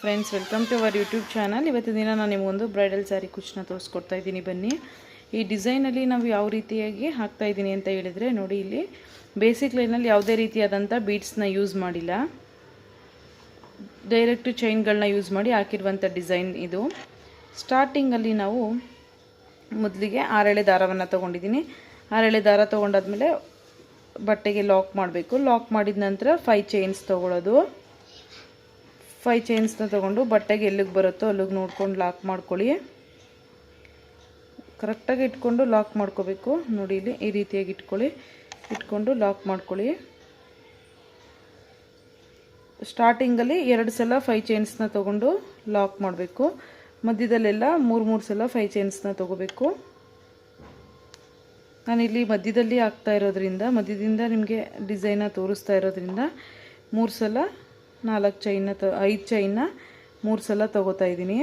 Friends welcome to our YouTube channel ಇವತ್ತಿನ ದಿನ ನಾನು ನಿಮಗೊಂದು ಬ್ರೈಡಲ್ ಸ್ಯಾರಿ ಕುಚ್ಚನ್ನ ತೋರಿಸ್ಕೊಡ್ತಾ ಇದ್ದೀನಿ. ಬನ್ನಿ. ಈ ಡಿಸೈನಲ್ಲಿ ನಾವು ಯಾವ ರೀತಿಯಾಗಿ ಹಾಕ್ತಾ ಇದ್ದೀನಿ ಅಂತ ಹೇಳಿದರೆ ನೋಡಿ ಇಲ್ಲಿ. ಬೇಸಿಕ್ ಲೈನಲ್ಲಿ ಯಾವುದೇ ರೀತಿಯಾದಂಥ ಬೀಡ್ಸ್ನ ಯೂಸ್ ಮಾಡಿಲ್ಲ. ಡೈರೆಕ್ಟ್ ಚೈನ್ಗಳನ್ನ ಯೂಸ್ ಮಾಡಿ ಹಾಕಿರುವಂಥ ಡಿಸೈನ್ ಇದು. ಸ್ಟಾರ್ಟಿಂಗಲ್ಲಿ ನಾವು ಮೊದಲಿಗೆ ಆರೆಳೆ ದಾರವನ್ನು ತೊಗೊಂಡಿದ್ದೀನಿ. ಆರೆಳೆ ದಾರ ತೊಗೊಂಡಾದ್ಮೇಲೆ ಬಟ್ಟೆಗೆ ಲಾಕ್ ಮಾಡಬೇಕು. ಲಾಕ್ ಮಾಡಿದ ನಂತರ ಫೈವ್ ಚೈನ್ಸ್ ತೊಗೊಳ್ಳೋದು. ಫೈ ಚೈನ್ಸ್ನ ತೊಗೊಂಡು ಬಟ್ಟೆಗೆ ಎಲ್ಲಿಗೆ ಬರುತ್ತೋ ಅಲ್ಲಿಗೆ ನೋಡ್ಕೊಂಡು ಲಾಕ್ ಮಾಡ್ಕೊಳ್ಳಿ. ಕರೆಕ್ಟಾಗಿ ಇಟ್ಕೊಂಡು ಲಾಕ್ ಮಾಡ್ಕೋಬೇಕು. ನೋಡಿ ಇಲ್ಲಿ ಈ ರೀತಿಯಾಗಿ ಇಟ್ಕೊಳ್ಳಿ. ಇಟ್ಕೊಂಡು ಲಾಕ್ ಮಾಡ್ಕೊಳ್ಳಿ. ಸ್ಟಾರ್ಟಿಂಗಲ್ಲಿ ಎರಡು ಸಲ ಫೈ ಚೈನ್ಸ್ನ ತೊಗೊಂಡು ಲಾಕ್ ಮಾಡಬೇಕು. ಮಧ್ಯದಲ್ಲೆಲ್ಲ ಮೂರು ಮೂರು ಸಲ ಫೈ ಚೈನ್ಸ್ನ ತೊಗೋಬೇಕು. ನಾನಿಲ್ಲಿ ಮಧ್ಯದಲ್ಲಿ ಹಾಕ್ತಾ ಇರೋದ್ರಿಂದ, ಮಧ್ಯದಿಂದ ನಿಮಗೆ ಡಿಸೈನ ತೋರಿಸ್ತಾ ಇರೋದ್ರಿಂದ ಮೂರು ಸಲ ನಾಲ್ಕು ಚೈನ ತ, ಐದು ಚೈನ್ನ ಮೂರು ಸಲ ತೊಗೋತಾ ಇದ್ದೀನಿ.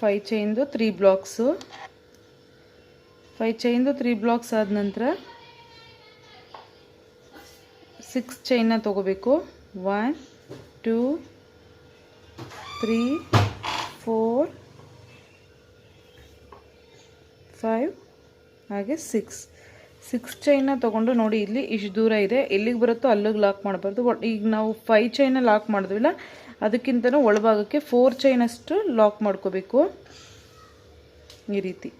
ಫೈ ಚೈನ್ದು ತ್ರೀ ಬ್ಲಾಕ್ಸು ಫೈ ಚೈನ್ದು ತ್ರೀ ಬ್ಲಾಕ್ಸ್ ಆದ ನಂತರ ಸಿಕ್ಸ್ ಚೈನ್ನ ತೊಗೋಬೇಕು. One two three four five ಹಾಗೆ ಸಿಕ್ಸ್ ಸಿಕ್ಸ್ ಚೈನ್ನ ತೊಗೊಂಡು ನೋಡಿ, ಇಲ್ಲಿ ಇಷ್ಟು ದೂರ ಇದೆ. ಎಲ್ಲಿಗೆ ಬರುತ್ತೋ ಅಲ್ಲಿಗೆ ಲಾಕ್ ಮಾಡಬಾರ್ದು. ಬಟ್ ಈಗ ನಾವು ಫೈವ್ ಚೈನ ಲಾಕ್ ಮಾಡಿದ್ವಿಲ್ಲ ಅದಕ್ಕಿಂತನೂ ಒಳಭಾಗಕ್ಕೆ ಫೋರ್ ಚೈನಷ್ಟು ಲಾಕ್ ಮಾಡ್ಕೋಬೇಕು. ಈ ರೀತಿ.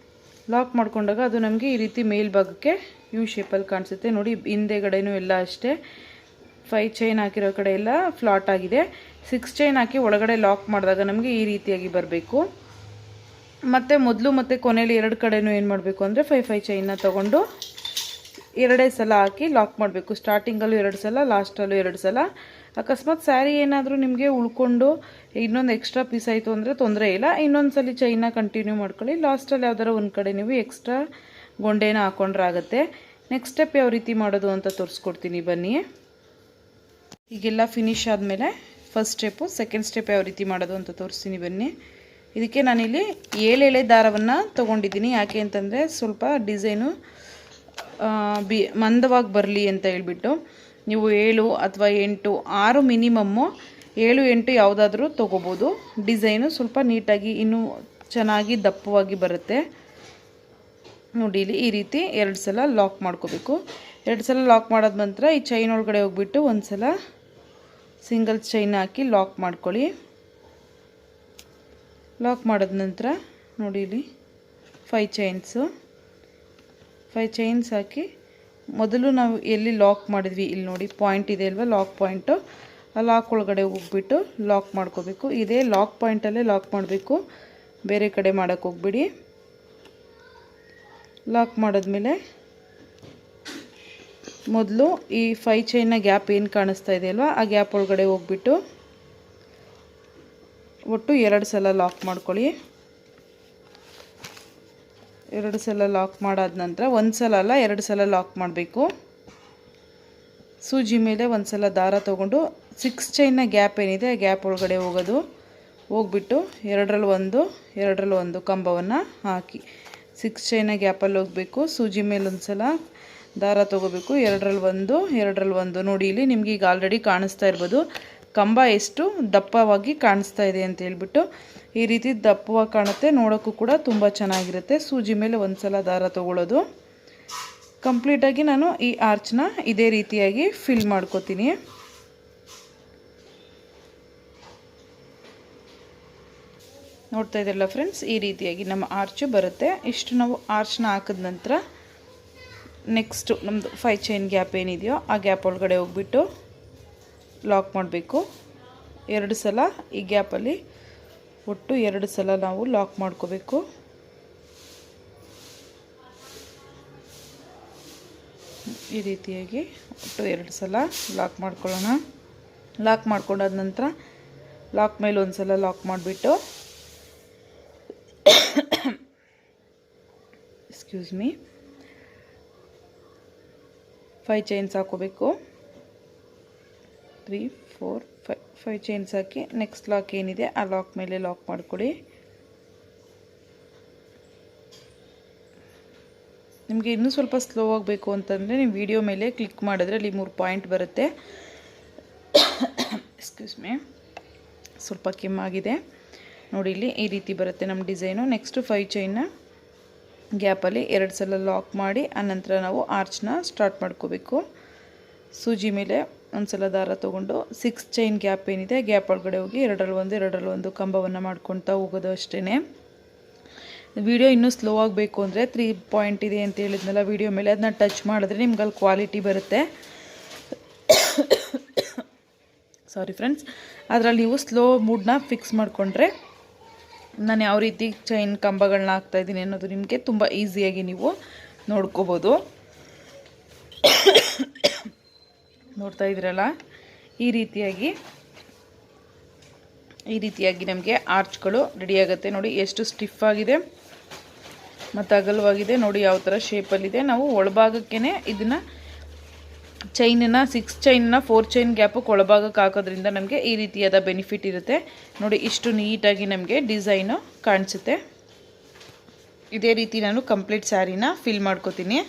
ಲಾಕ್ ಮಾಡ್ಕೊಂಡಾಗ ಅದು ನಮಗೆ ಈ ರೀತಿ ಮೇಲ್ಭಾಗಕ್ಕೆ ಯು ಶೇಪಲ್ಲಿ ಕಾಣಿಸುತ್ತೆ. ನೋಡಿ ಹಿಂದೆಗಡೆನೂ ಎಲ್ಲ ಅಷ್ಟೇ. ಫೈ ಚೈನ್ ಹಾಕಿರೋ ಕಡೆ ಎಲ್ಲ ಫ್ಲಾಟ್ ಆಗಿದೆ. ಸಿಕ್ಸ್ ಚೈನ್ ಹಾಕಿ ಒಳಗಡೆ ಲಾಕ್ ಮಾಡಿದಾಗ ನಮಗೆ ಈ ರೀತಿಯಾಗಿ ಬರಬೇಕು. ಮತ್ತು ಮೊದಲು ಮತ್ತು ಕೊನೆಯಲ್ಲಿ ಎರಡು ಕಡೆನೂ ಏನು ಮಾಡಬೇಕು ಅಂದರೆ ಫೈ ಫೈ ಚೈನ್ನ ತೊಗೊಂಡು ಎರಡೇ ಸಲ ಹಾಕಿ ಲಾಕ್ ಮಾಡಬೇಕು. ಸ್ಟಾರ್ಟಿಂಗಲ್ಲೂ ಎರಡು ಸಲ ಲಾಸ್ಟಲ್ಲೂ ಎರಡು ಸಲ. ಅಕಸ್ಮಾತ್ ಸ್ಯಾರಿ ಏನಾದರೂ ನಿಮಗೆ ಉಳ್ಕೊಂಡು ಇನ್ನೊಂದು ಎಕ್ಸ್ಟ್ರಾ ಪೀಸ್ ಆಯಿತು ಅಂದರೆ ತೊಂದರೆ ಇಲ್ಲ. ಇನ್ನೊಂದು ಸಲ ಚೈನ ಕಂಟಿನ್ಯೂ ಮಾಡ್ಕೊಳ್ಳಿ. ಲಾಸ್ಟಲ್ಲಿ ಯಾವ್ದಾರ ಒಂದು ಕಡೆ ನೀವು ಎಕ್ಸ್ಟ್ರಾ ಗೊಂಡೆನ ಹಾಕೊಂಡ್ರೆ ಆಗುತ್ತೆ. ನೆಕ್ಸ್ಟ್ ಸ್ಟೆಪ್ ಯಾವ ರೀತಿ ಮಾಡೋದು ಅಂತ ತೋರಿಸ್ಕೊಡ್ತೀನಿ. ಬನ್ನಿ. ಈಗೆಲ್ಲ ಫಿನಿಶ್ ಆದಮೇಲೆ ಫಸ್ಟ್ ಸ್ಟೆಪ್ಪು ಸೆಕೆಂಡ್ ಸ್ಟೆಪ್ ಯಾವ ರೀತಿ ಮಾಡೋದು ಅಂತ ತೋರಿಸ್ತೀನಿ. ಬನ್ನಿ. ಇದಕ್ಕೆ ನಾನಿಲ್ಲಿ ಏಳೆಳೆ ದಾರವನ್ನು ತೊಗೊಂಡಿದ್ದೀನಿ. ಯಾಕೆ ಅಂತಂದರೆ ಸ್ವಲ್ಪ ಡಿಸೈನು ಬಿ, ಮಂದವಾಗಿ ಬರಲಿ ಅಂತ ಹೇಳ್ಬಿಟ್ಟು ನೀವು ಏಳು ಅಥವಾ ಎಂಟು, ಆರು ಮಿನಿಮಮ್ಮು ಏಳು, ಎಂಟು ಯಾವುದಾದ್ರೂ ತೊಗೋಬೋದು. ಡಿಸೈನು ಸ್ವಲ್ಪ ನೀಟಾಗಿ ಇನ್ನೂ ಚೆನ್ನಾಗಿ ದಪ್ಪವಾಗಿ ಬರುತ್ತೆ. ನೋಡಿ, ಇಲ್ಲಿ ಈ ರೀತಿ ಎರಡು ಸಲ ಲಾಕ್ ಮಾಡ್ಕೋಬೇಕು. ಎರಡು ಸಲ ಲಾಕ್ ಮಾಡಿದ ನಂತರ ಈ ಚೈನ್ ಒಳಗಡೆ ಹೋಗ್ಬಿಟ್ಟು ಒಂದು ಸಲ ಸಿಂಗಲ್ ಚೈನ್ ಹಾಕಿ ಲಾಕ್ ಮಾಡ್ಕೊಳ್ಳಿ. ಲಾಕ್ ಮಾಡಿದ ನಂತರ ನೋಡಿ, ಇಲ್ಲಿ ಫೈ ಚೈನ್ಸು ಫೈ ಚೈನ್ಸ್ ಹಾಕಿ, ಮೊದಲು ನಾವು ಎಲ್ಲಿ ಲಾಕ್ ಮಾಡಿದ್ವಿ, ಇಲ್ಲಿ ನೋಡಿ ಪಾಯಿಂಟ್ ಇದೆ ಅಲ್ವಾ ಲಾಕ್ ಪಾಯಿಂಟು ಆ ಲಾಕ್ ಒಳಗಡೆ ಹೋಗ್ಬಿಟ್ಟು ಲಾಕ್ ಮಾಡ್ಕೋಬೇಕು. ಇದೇ ಲಾಕ್ ಪಾಯಿಂಟಲ್ಲೇ ಲಾಕ್ ಮಾಡಬೇಕು. ಬೇರೆ ಕಡೆ ಮಾಡೋಕ್ಕೆ ಹೋಗ್ಬಿಡಿ. ಲಾಕ್ ಮಾಡಿದ್ಮೇಲೆ, ಮೊದಲು ಈ ಫೈ ಚೈನ್ನ ಗ್ಯಾಪ್ ಏನು ಕಾಣಿಸ್ತಾ ಇದೆ ಅಲ್ವಾ, ಆ ಗ್ಯಾಪ್ ಒಳಗಡೆ ಹೋಗ್ಬಿಟ್ಟು, ಒಟ್ಟು ಎರಡು ಸಲ ಲಾಕ್ ಮಾಡ್ಕೊಳ್ಳಿ. ಎರಡು ಸಲ ಲಾಕ್ ಮಾಡಾದ ನಂತರ ಒಂದು ಸಲ ಅಲ್ಲ, ಎರಡು ಸಲ ಲಾಕ್ ಮಾಡಬೇಕು. ಸೂಜಿ ಮೇಲೆ ಒಂದು ಸಲ ದಾರ ತೊಗೊಂಡು ಸಿಕ್ಸ್ ಚೈನ್ನ ಗ್ಯಾಪ್ ಏನಿದೆ, ಆ ಗ್ಯಾಪ್ ಒಳಗಡೆ ಹೋಗೋದು. ಹೋಗ್ಬಿಟ್ಟು ಎರಡರಲ್ಲಿ ಒಂದು ಎರಡರಲ್ಲಿ ಒಂದು ಕಂಬವನ್ನು ಹಾಕಿ ಸಿಕ್ಸ್ ಚೈನ ಗ್ಯಾಪಲ್ಲಿ ಹೋಗಬೇಕು. ಸೂಜಿ ಮೇಲೆ ಒಂದು ಸಲ ದಾರ ತೊಗೋಬೇಕು. ಎರಡರಲ್ಲಿ ಒಂದು ಎರಡರಲ್ಲಿ ಒಂದು. ನೋಡಿ, ಇಲ್ಲಿ ನಿಮ್ಗೆ ಈಗ ಆಲ್ರೆಡಿ ಕಾಣಿಸ್ತಾ ಇರ್ಬೋದು. ಕಂಬ ಎಷ್ಟು ದಪ್ಪವಾಗಿ ಕಾಣಿಸ್ತಾ ಇದೆ ಅಂತ ಹೇಳ್ಬಿಟ್ಟು ಈ ರೀತಿ ದಪ್ಪವಾಗಿ ಕಾಣುತ್ತೆ. ನೋಡೋಕ್ಕೂ ಕೂಡ ತುಂಬ ಚೆನ್ನಾಗಿರುತ್ತೆ. ಸೂಜಿ ಮೇಲೆ ಒಂದು ಸಲ ದಾರ ತೊಗೊಳ್ಳೋದು. ಕಂಪ್ಲೀಟಾಗಿ ನಾನು ಈ ಆರ್ಚ್ನ ಇದೇ ರೀತಿಯಾಗಿ ಫಿಲ್ ಮಾಡ್ಕೋತೀನಿ. ನೋಡ್ತಾ ಇದ್ದೀರಲ್ಲ ಫ್ರೆಂಡ್ಸ್ ಈ ರೀತಿಯಾಗಿ ನಮ್ಮ ಆರ್ಚು ಬರುತ್ತೆ. ಇಷ್ಟು ನಾವು ಆರ್ಚ್ನ ಹಾಕಿದ ನಂತರ ನೆಕ್ಸ್ಟು ನಮ್ಮದು ಫೈ ಚೈನ್ ಗ್ಯಾಪ್ ಏನಿದೆಯೋ ಆ ಗ್ಯಾಪ್ ಒಳಗಡೆ ಹೋಗ್ಬಿಟ್ಟು ಲಾಕ್ ಮಾಡಬೇಕು. ಎರಡು ಸಲ ಈ ಗ್ಯಾಪಲ್ಲಿ ಒಟ್ಟು ಎರಡು ಸಲ ನಾವು ಲಾಕ್ ಮಾಡ್ಕೋಬೇಕು. ಈ ರೀತಿಯಾಗಿ ಒಟ್ಟು ಎರಡು ಸಲ ಲಾಕ್ ಮಾಡ್ಕೊಳ್ಳೋಣ. ಲಾಕ್ ಮಾಡ್ಕೊಂಡಾದ ನಂತರ ಲಾಕ್ ಮೇಲೆ ಒಂದು ಸಲ ಲಾಕ್ ಮಾಡಿಬಿಟ್ಟು ಎಕ್ಸ್ಕ್ಯೂಸ್ ಮೀ. ಫೈ ಚೈನ್ಸ್ ಹಾಕೋಬೇಕು. Three, four five five chains ಹಾಕಿ ನೆಕ್ಸ್ಟ್ ಲಾಕ್ ಏನಿದೆ, ಆ ಲಾಕ್ ಮೇಲೆ ಲಾಕ್ ಮಾಡಿಕೊಡಿ ನಿಮಗೆ ಇನ್ನೂ ಸ್ವಲ್ಪ ಸ್ಲೋ ಆಗಬೇಕು ಅಂತಂದರೆ ನೀವು ವಿಡಿಯೋ ಮೇಲೆ ಕ್ಲಿಕ್ ಮಾಡಿದ್ರೆ ಅಲ್ಲಿ ಮೂರು ಪಾಯಿಂಟ್ ಬರುತ್ತೆ. ಎಕ್ಸ್ಕ್ಯೂಸ್ ಮೇ ಸ್ವಲ್ಪ ಕೆಮ್ಮಾಗಿದೆ ನೋಡಿ ಇಲ್ಲಿ ಈ ರೀತಿ ಬರುತ್ತೆ ನಮ್ಮ ಡಿಸೈನು ನೆಕ್ಸ್ಟು ಫೈ ಚೈನ್ನ ಗ್ಯಾಪಲ್ಲಿ ಎರಡು ಸಲ ಲಾಕ್ ಮಾಡಿ ಆನಂತರ ನಾವು ಆರ್ಚ್ನ ಸ್ಟಾರ್ಟ್ ಮಾಡ್ಕೋಬೇಕು. ಸೂಜಿ ಮೇಲೆ ಒಂದು ಸಲ ದಾರ ತೊಗೊಂಡು ಸಿಕ್ಸ್ ಚೈನ್ ಗ್ಯಾಪ್ ಏನಿದೆ ಗ್ಯಾಪ್ ಒಳಗಡೆ ಹೋಗಿ ಎರಡರಲ್ಲಿ ಒಂದು ಎರಡರಲ್ಲಿ ಒಂದು ಕಂಬವನ್ನು ಮಾಡ್ಕೊತಾ ಹೋಗೋದು ಅಷ್ಟೇ ವಿಡಿಯೋ ಇನ್ನೂ ಸ್ಲೋ ಆಗಬೇಕು ಅಂದರೆ ತ್ರೀ ಪಾಯಿಂಟ್ ಇದೆ ಅಂತ ಹೇಳಿದ್ನಲ್ಲ ವಿಡಿಯೋ ಮೇಲೆ ಅದನ್ನ ಟಚ್ ಮಾಡಿದ್ರೆ ನಿಮ್ಗೆ ಅಲ್ಲಿ ಕ್ವಾಲಿಟಿ ಬರುತ್ತೆ. ಸಾರಿ ಫ್ರೆಂಡ್ಸ್ ಅದರಲ್ಲಿ ನೀವು ಸ್ಲೋ ಮೂಡ್ನ ಫಿಕ್ಸ್ ಮಾಡಿಕೊಂಡ್ರೆ ನಾನು ಯಾವ ರೀತಿ ಚೈನ್ ಕಂಬಗಳನ್ನ ಹಾಕ್ತಾಯಿದ್ದೀನಿ ಅನ್ನೋದು ನಿಮಗೆ ತುಂಬ ಈಸಿಯಾಗಿ ನೀವು ನೋಡ್ಕೋಬೋದು. ನೋಡ್ತಾ ಇದ್ರಲ್ಲ ಈ ರೀತಿಯಾಗಿ ಈ ರೀತಿಯಾಗಿ ನಮಗೆ ಆರ್ಚ್ಗಳು ರೆಡಿ ಆಗುತ್ತೆ. ನೋಡಿ, ಎಷ್ಟು ಸ್ಟಿಫ್ ಆಗಿದೆ, ಮತ್ತು ಅಗಲವಾಗಿದೆ. ನೋಡಿ, ಯಾವ ಥರ ಶೇಪಲ್ಲಿದೆ ನಾವು ಒಳಭಾಗಕ್ಕೇ ಇದನ್ನು ಚೈನನ್ನ ಸಿಕ್ಸ್ ಚೈನನ್ನ ಫೋರ್ ಚೈನ್ ಗ್ಯಾಪಕ್ಕೆ ಒಳಭಾಗಕ್ಕೆ ಹಾಕೋದ್ರಿಂದ ನಮಗೆ ಈ ರೀತಿಯಾದ ಬೆನಿಫಿಟ್ ಇರುತ್ತೆ. ನೋಡಿ, ಇಷ್ಟು ನೀಟಾಗಿ ನಮಗೆ ಡಿಸೈನು ಕಾಣಿಸುತ್ತೆ. ಇದೇ ರೀತಿ ನಾನು ಕಂಪ್ಲೀಟ್ ಸ್ಯಾರಿನ ಫಿಲ್ ಮಾಡ್ಕೋತೀನಿ.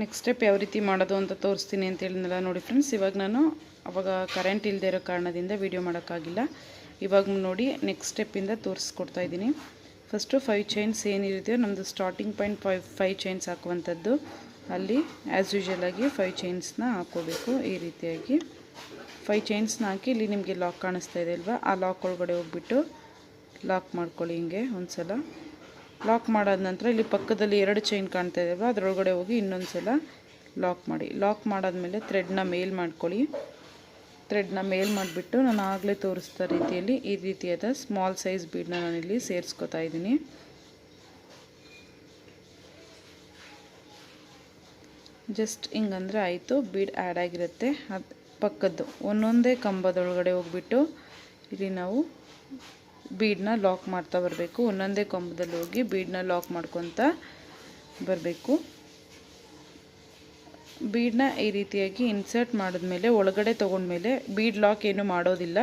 ನೆಕ್ಸ್ಟ್ ಸ್ಟೆಪ್ ಯಾವ ರೀತಿ ಮಾಡೋದು ಅಂತ ತೋರಿಸ್ತೀನಿ ಅಂತ ಹೇಳಿದ್ನಲ್ಲ ನೋಡಿ ಫ್ರೆಂಡ್ಸ್ ಇವಾಗ ನಾನು ಅವಾಗ ಕರೆಂಟ್ ಇಲ್ಲದೆ ಇರೋ ಕಾರಣದಿಂದ ವೀಡಿಯೋ ಮಾಡೋಕ್ಕಾಗಿಲ್ಲ. ಇವಾಗ ನೋಡಿ ನೆಕ್ಸ್ಟ್ ಸ್ಟೆಪ್ಪಿಂದ ತೋರಿಸ್ಕೊಡ್ತಾ ಇದ್ದೀನಿ. ಫಸ್ಟು ಫೈವ್ ಚೈನ್ಸ್ ಏನಿರುತ್ತೆಯೋ ನಮ್ಮದು starting point five five chains ಹಾಕುವಂಥದ್ದು. ಅಲ್ಲಿ ಆ್ಯಸ್ ಯೂಶಲ್ ಆಗಿ ಫೈವ್ ಚೈನ್ಸ್ನ ಹಾಕೋಬೇಕು ಈ ರೀತಿಯಾಗಿ. ಫೈವ್ ಚೈನ್ಸ್ನ ಹಾಕಿ ಇಲ್ಲಿ ನಿಮಗೆ ಲಾಕ್ ಕಾಣಿಸ್ತಾ ಇದೆ ಅಲ್ವಾ? ಆ ಲಾಕ್ ಒಳಗಡೆ ಹೋಗ್ಬಿಟ್ಟು ಲಾಕ್ ಮಾಡ್ಕೊಳ್ಳಿ ಹಿಂಗೆ ಒಂದು ಸಲ ಲಾಕ್ ಮಾಡಾದ ನಂತರ ಇಲ್ಲಿ ಪಕ್ಕದಲ್ಲಿ ಎರಡು ಚೈನ್ ಕಾಣ್ತಾ ಇದೆ. ಅಲ್ವಾ ಅದರೊಳಗಡೆ ಹೋಗಿ ಇನ್ನೊಂದು ಸಲ ಲಾಕ್ ಮಾಡಿ. ಲಾಕ್ ಮಾಡಾದ್ಮೇಲೆ ಥ್ರೆಡ್ನ ಮೇಲ್ ಮಾಡ್ಕೊಳ್ಳಿ. ಥ್ರೆಡ್ನ ಮೇಲ್ ಮಾಡಿಬಿಟ್ಟು ನಾನು ಆಗಲೇ ತೋರಿಸ್ತಾ ರೀತಿಯಲ್ಲಿ ಈ ರೀತಿಯಾದ ಸ್ಮಾಲ್ ಸೈಜ್ ಬೀಡನ್ನ ನಾನಿಲ್ಲಿ ಸೇರಿಸ್ಕೊತಾ ಇದ್ದೀನಿ. ಜಸ್ಟ್ ಹಿಂಗಂದರೆ ಆಯಿತು. ಬೀಡ್ ಆ್ಯಡ್ ಆಗಿರುತ್ತೆ. ಅದು ಪಕ್ಕದ್ದು ಒಂದೊಂದೇ ಕಂಬದೊಳಗಡೆ ಹೋಗ್ಬಿಟ್ಟು ಇಲ್ಲಿ ನಾವು ಬೀಡನ್ನ ಲಾಕ್ ಮಾಡ್ತಾ ಬರಬೇಕು. ಒಂದೊಂದೇ ಕಂಬದಲ್ಲಿ ಹೋಗಿ ಬೀಡನ್ನ ಲಾಕ್ ಮಾಡ್ಕೊತ ಬರಬೇಕು. ಬೀಡನ್ನ ಈ ರೀತಿಯಾಗಿ ಇನ್ಸರ್ಟ್ ಮಾಡಿದ್ಮೇಲೆ, ಒಳಗಡೆ ತೊಗೊಂಡ್ಮೇಲೆ ಬೀಡ್ ಲಾಕ್ ಏನು ಮಾಡೋದಿಲ್ಲ.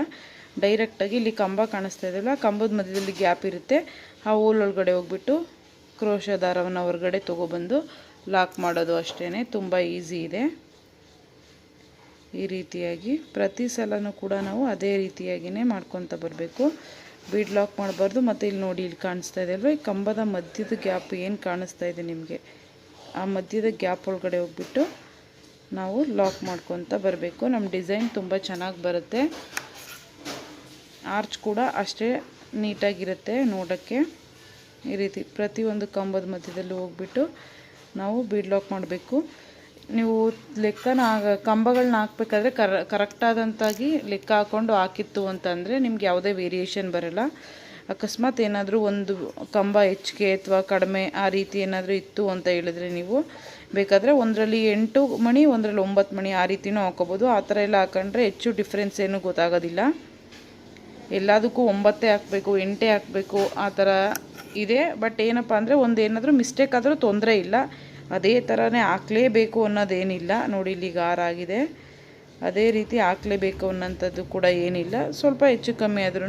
ಡೈರೆಕ್ಟಾಗಿ ಇಲ್ಲಿ ಕಂಬ ಕಾಣಿಸ್ತಾ ಇದೆಯಲ್ಲ ಕಂಬದ ಮಧ್ಯದಲ್ಲಿ ಗ್ಯಾಪ್ ಇರುತ್ತೆ. ಆ ಹೋಲ್ ಒಳಗಡೆ ಹೋಗ್ಬಿಟ್ಟು ಕ್ರೋಶ ದಾರವನ್ನು ಹೊರಗಡೆ ತೊಗೊಬಂದು ಲಾಕ್ ಮಾಡೋದು ಅಷ್ಟೇ ತುಂಬ ಈಸಿ ಇದೆ. ಈ ರೀತಿಯಾಗಿ ಪ್ರತಿ ಸಲನೂ ಕೂಡ ನಾವು ಅದೇ ರೀತಿಯಾಗಿಯೇ ಮಾಡ್ಕೊತ ಬರಬೇಕು. ಬೀಡ್ ಲಾಕ್ ಮಾಡಬಾರ್ದು, ಮತ್ತು ಇಲ್ಲಿ ನೋಡಿ ಇಲ್ಲಿ ಕಾಣಿಸ್ತಾ ಇದೆ ಅಲ್ವ? ಈ ಕಂಬದ ಮಧ್ಯದ ಗ್ಯಾಪ್ ಏನು ಕಾಣಿಸ್ತಾ ಇದೆ ನಿಮಗೆ? ಆ ಮಧ್ಯದ ಗ್ಯಾಪ್ ಒಳಗಡೆ ಹೋಗ್ಬಿಟ್ಟು ನಾವು ಲಾಕ್ ಮಾಡ್ಕೊತ ಬರಬೇಕು. ನಮ್ಮ ಡಿಸೈನ್ ತುಂಬ ಚೆನ್ನಾಗಿ ಬರುತ್ತೆ. ಆರ್ಚ್ ಕೂಡ ಅಷ್ಟೇ ನೀಟಾಗಿರುತ್ತೆ ನೋಡೋಕ್ಕೆ. ಈ ರೀತಿ ಪ್ರತಿಯೊಂದು ಕಂಬದ ಮಧ್ಯದಲ್ಲಿ ಹೋಗ್ಬಿಟ್ಟು ನಾವು ಬೀಡ್ ಲಾಕ್ ಮಾಡಬೇಕು. ನೀವು ಲೆಕ್ಕನ ಕಂಬಗಳನ್ನ ಹಾಕ್ಬೇಕಾದ್ರೆ ಕರ ಕರೆಕ್ಟಾದಂತಾಗಿ ಲೆಕ್ಕ ಹಾಕ್ಕೊಂಡು ಹಾಕಿತ್ತು ಅಂತಂದರೆ ನಿಮ್ಗೆ ಯಾವುದೇ ವೇರಿಯೇಷನ್ ಬರೋಲ್ಲ. ಅಕಸ್ಮಾತ್ ಏನಾದರೂ ಒಂದು ಕಂಬ ಹೆಚ್ಚಿಗೆ ಅಥವಾ ಕಡಿಮೆ ಆ ರೀತಿ ಏನಾದರೂ ಇತ್ತು ಅಂತ ಹೇಳಿದ್ರೆ ನೀವು ಬೇಕಾದರೆ ಒಂದರಲ್ಲಿ ಎಂಟು ಮಣಿ, ಒಂದರಲ್ಲಿ ಒಂಬತ್ತು ಮಣಿ ಆ ರೀತಿನೂ ಹಾಕೋಬೋದು. ಆ ಥರ ಎಲ್ಲ ಹಾಕೊಂಡ್ರೆ ಹೆಚ್ಚು ಡಿಫ್ರೆನ್ಸ್ ಏನೂ ಗೊತ್ತಾಗೋದಿಲ್ಲ. ಎಲ್ಲದಕ್ಕೂ ಒಂಬತ್ತೇ ಹಾಕಬೇಕು, ಎಂಟೇ ಹಾಕಬೇಕು, ಆ ಥರ ಇದೆ. ಬಟ್ ಏನಪ್ಪ ಅಂದರೆ ಒಂದು ಮಿಸ್ಟೇಕ್ ಆದರೂ ತೊಂದರೆ ಇಲ್ಲ. ಅದೇ ಥರನೇ ಹಾಕ್ಲೇಬೇಕು ಅನ್ನೋದೇನಿಲ್ಲ. ನೋಡಿ, ಇಲ್ಲಿ ಗಾರ ಆಗಿದೆ. ಅದೇ ರೀತಿ ಹಾಕ್ಲೇಬೇಕು ಅನ್ನೋಂಥದ್ದು ಕೂಡ ಏನಿಲ್ಲ. ಸ್ವಲ್ಪ ಹೆಚ್ಚು ಕಮ್ಮಿ ಆದ್ರೂ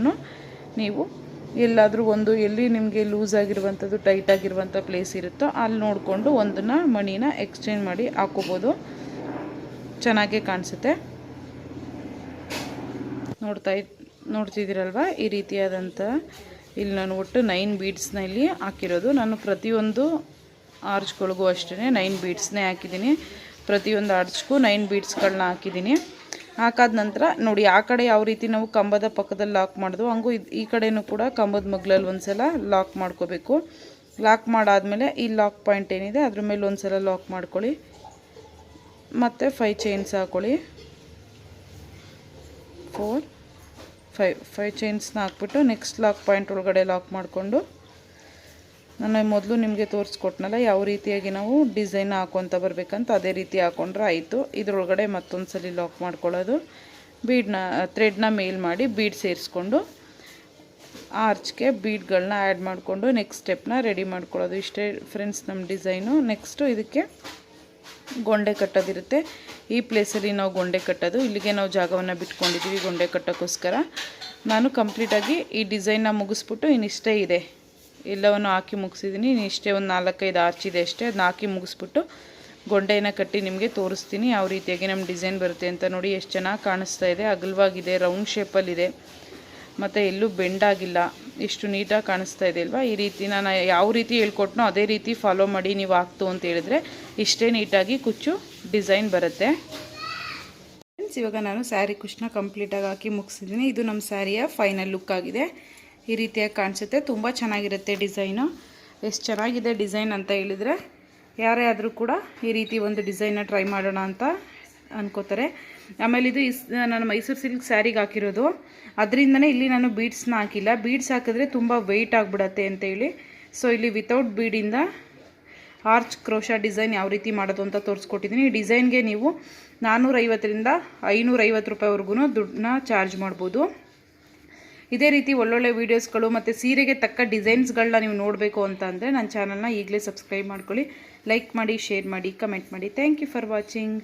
ನೀವು ಎಲ್ಲಾದರೂ ಒಂದು, ಎಲ್ಲಿ ನಿಮಗೆ ಲೂಸ್ ಆಗಿರುವಂಥದ್ದು ಟೈಟ್ ಆಗಿರುವಂಥ ಪ್ಲೇಸ್ ಇರುತ್ತೋ ಅಲ್ಲಿ ನೋಡಿಕೊಂಡು ಒಂದನ್ನು ಮಣಿನ ಎಕ್ಸ್ಚೇಂಜ್ ಮಾಡಿ ಹಾಕೋಬೋದು. ಚೆನ್ನಾಗೇ ಕಾಣಿಸುತ್ತೆ. ನೋಡ್ತಾ ನೋಡ್ತಿದ್ದೀರಲ್ವ? ಈ ರೀತಿಯಾದಂಥ, ಇಲ್ಲಿ ನಾನು ಒಟ್ಟು ನೈನ್ ಬೀಡ್ಸ್ನಲ್ಲಿ ಹಾಕಿರೋದು. ನಾನು ಪ್ರತಿಯೊಂದು ಆರ್ಚ್ಗಳಿಗೂ ಅಷ್ಟೇ ನೈನ್ ಬೀಡ್ಸ್ನೇ ಹಾಕಿದ್ದೀನಿ. ಪ್ರತಿಯೊಂದು ಆರ್ಚ್ಗೂ ನೈನ್ ಬೀಡ್ಸ್ಗಳನ್ನ ಹಾಕಿದ್ದೀನಿ. ಹಾಕಾದ ನಂತರ ನೋಡಿ, ಆ ಕಡೆ ಯಾವ ರೀತಿ ನಾವು ಕಂಬದ ಪಕ್ಕದಲ್ಲಿ ಲಾಕ್ ಮಾಡಿದ್ವು, ಹಂಗೂ ಈ ಕಡೆಯೂ ಕೂಡ ಕಂಬದ ಮಗ್ಲಲ್ಲಿ ಒಂದು ಸಲ ಲಾಕ್ ಮಾಡ್ಕೋಬೇಕು. ಲಾಕ್ ಮಾಡಾದಮೇಲೆ ಈ ಲಾಕ್ ಪಾಯಿಂಟ್ ಏನಿದೆ, ಅದ್ರ ಮೇಲೆ ಒಂದು ಸಲ ಲಾಕ್ ಮಾಡ್ಕೊಳ್ಳಿ. ಮತ್ತು ಫೈವ್ ಚೈನ್ಸ್ ಹಾಕ್ಕೊಳ್ಳಿ ಫೋರ್ ಫೈವ್ ಫೈವ್ ಚೈನ್ಸ್ನ ಹಾಕ್ಬಿಟ್ಟು ನೆಕ್ಸ್ಟ್ ಲಾಕ್ ಪಾಯಿಂಟ್ ಒಳಗಡೆ ಲಾಕ್ ಮಾಡಿಕೊಂಡು ನಾನು ಮೊದಲು ನಿಮಗೆ ತೋರಿಸ್ಕೊಟ್ನಲ್ಲ, ಯಾವ ರೀತಿಯಾಗಿ ನಾವು ಡಿಸೈನ್ ಹಾಕೊತ ಬರಬೇಕಂತ ಅದೇ ರೀತಿ ಹಾಕೊಂಡ್ರೆ ಆಯಿತು. ಇದರೊಳಗಡೆ ಮತ್ತೊಂದು ಸಲ ಲಾಕ್ ಮಾಡ್ಕೊಳ್ಳೋದು. ಬೀಡ್ನ ಥ್ರೆಡ್ನ ಮೇಲ್ ಮಾಡಿ ಬೀಡ್ ಸೇರಿಸ್ಕೊಂಡು ಆರ್ಚ್ಗೆ ಬೀಡ್ಗಳನ್ನ ಆ್ಯಡ್ ಮಾಡಿಕೊಂಡು ನೆಕ್ಸ್ಟ್ ಸ್ಟೆಪ್ನ ರೆಡಿ ಮಾಡ್ಕೊಳ್ಳೋದು. ಇಷ್ಟೇ ಫ್ರೆಂಡ್ಸ್ ನಮ್ಮ ಡಿಸೈನು ನೆಕ್ಸ್ಟು ಇದಕ್ಕೆ ಗೊಂಡೆ ಕಟ್ಟೋದಿರುತ್ತೆ. ಈ ಪ್ಲೇಸಲ್ಲಿ ನಾವು ಗೊಂಡೆ ಕಟ್ಟೋದು. ಇಲ್ಲಿಗೆ ನಾವು ಜಾಗವನ್ನು ಬಿಟ್ಕೊಂಡಿದ್ದೀವಿ ಗೊಂಡೆ ಕಟ್ಟೋಕ್ಕೋಸ್ಕರ. ನಾನು ಕಂಪ್ಲೀಟಾಗಿ ಈ ಡಿಸೈನ್ನ ಮುಗಿಸ್ಬಿಟ್ಟು ಇನ್ನಿಷ್ಟೇ ಇದೆ. ಎಲ್ಲವನ್ನು ಹಾಕಿ ಮುಗಿಸಿದ್ದೀನಿ ಇಷ್ಟೇ ಒಂದು ನಾಲ್ಕೈದು ಆರ್ಚಿದೆ ಅಷ್ಟೇ. ಅದನ್ನ ಹಾಕಿ ಮುಗಿಸ್ಬಿಟ್ಟು ಗೊಂಡೆನ ಕಟ್ಟಿ ನಿಮಗೆ ತೋರಿಸ್ತೀನಿ. ಯಾವ ರೀತಿಯಾಗಿ ನಮ್ಮ ಡಿಸೈನ್ ಬರುತ್ತೆ ಅಂತ ನೋಡಿ ಎಷ್ಟು ಚೆನ್ನಾಗಿ ಕಾಣಿಸ್ತಾ ಇದೆ. ಅಗಲವಾಗಿದೆ, ರೌಂಡ್ ಶೇಪಲ್ಲಿದೆ ಮತ್ತು ಎಲ್ಲೂ ಬೆಂಡಾಗಿಲ್ಲ ಎಷ್ಟು ನೀಟಾಗಿ ಕಾಣಿಸ್ತಾ ಇದೆ ಅಲ್ವಾ? ಈ ರೀತಿ ನಾನು ಯಾವ ರೀತಿ ಹೇಳ್ಕೊಟ್ನೋ ಅದೇ ರೀತಿ ಫಾಲೋ ಮಾಡಿ ನೀವು ಹಾಕ್ತು ಅಂತ ಹೇಳಿದ್ರೆ ಇಷ್ಟೇ ನೀಟಾಗಿ ಕುಚ್ಚು ಡಿಸೈನ್ ಬರುತ್ತೆ. ಫ್ರೆಂಡ್ಸ್ ಇವಾಗ ನಾನು ಸ್ಯಾರಿ ಕುಚ್ಚನ್ನ ಕಂಪ್ಲೀಟಾಗಿ ಹಾಕಿ ಮುಗಿಸಿದ್ದೀನಿ ಇದು ನಮ್ಮ ಸ್ಯಾರಿಯ ಫೈನಲ್ ಲುಕ್ ಆಗಿದೆ. ಈ ರೀತಿಯಾಗಿ ಕಾಣಿಸುತ್ತೆ. ತುಂಬ ಚೆನ್ನಾಗಿರುತ್ತೆ ಡಿಸೈನು. ಎಷ್ಟು ಚೆನ್ನಾಗಿದೆ ಡಿಸೈನ್ ಅಂತ ಹೇಳಿದರೆ, ಯಾರೇ ಆದರೂ ಕೂಡ ಈ ರೀತಿ ಒಂದು ಡಿಸೈನ್ನ ಟ್ರೈ ಮಾಡೋಣ ಅಂತ ಅನ್ಕೋತಾರೆ. ಆಮೇಲೆ ಇದು ಇಸ್, ನಾನು ಮೈಸೂರು ಸಿಲ್ಕ್ ಸ್ಯಾರಿಗೆ ಹಾಕಿರೋದು. ಅದರಿಂದನೇ ಇಲ್ಲಿ ನಾನು ಬೀಡ್ಸ್ನ ಹಾಕಿಲ್ಲ. ಬೀಡ್ಸ್ ಹಾಕಿದ್ರೆ ತುಂಬ ವೆಯ್ಟ್ ಆಗಿಬಿಡತ್ತೆ ಅಂತೇಳಿ ಸೊ ಇಲ್ಲಿ ವಿತೌಟ್ ಬೀಡಿಂದ ಆರ್ಚ್ ಕ್ರೋಶ ಡಿಸೈನ್ ಯಾವ ರೀತಿ ಮಾಡೋದು ಅಂತ ತೋರಿಸ್ಕೊಟ್ಟಿದ್ದೀನಿ. ಈ ಡಿಸೈನ್ಗೆ ನೀವು ನಾನ್ನೂರೈವತ್ತರಿಂದ ಐನೂರೈವತ್ತು ರೂಪಾಯಿವರೆಗೂ ದುಡ್ಡನ್ನ ಚಾರ್ಜ್ ಮಾಡ್ಬೋದು. ಇದೇ ರೀತಿ ಒಳ್ಳೊಳ್ಳೆ ವೀಡಿಯೋಸ್ಗಳು ಮತ್ತು ಸೀರೆಗೆ ತಕ್ಕ ಡಿಸೈನ್ಸ್ಗಳನ್ನ ನೀವು ನೋಡಬೇಕು ಅಂತ ಅಂದರೆ ನನ್ನ ಚಾನಲ್ನ ಈಗಲೇ ಸಬ್ಸ್ಕ್ರೈಬ್ ಮಾಡ್ಕೊಳ್ಳಿ. ಲೈಕ್ ಮಾಡಿ ಶೇರ್ ಮಾಡಿ ಕಮೆಂಟ್ ಮಾಡಿ. Thank you for watching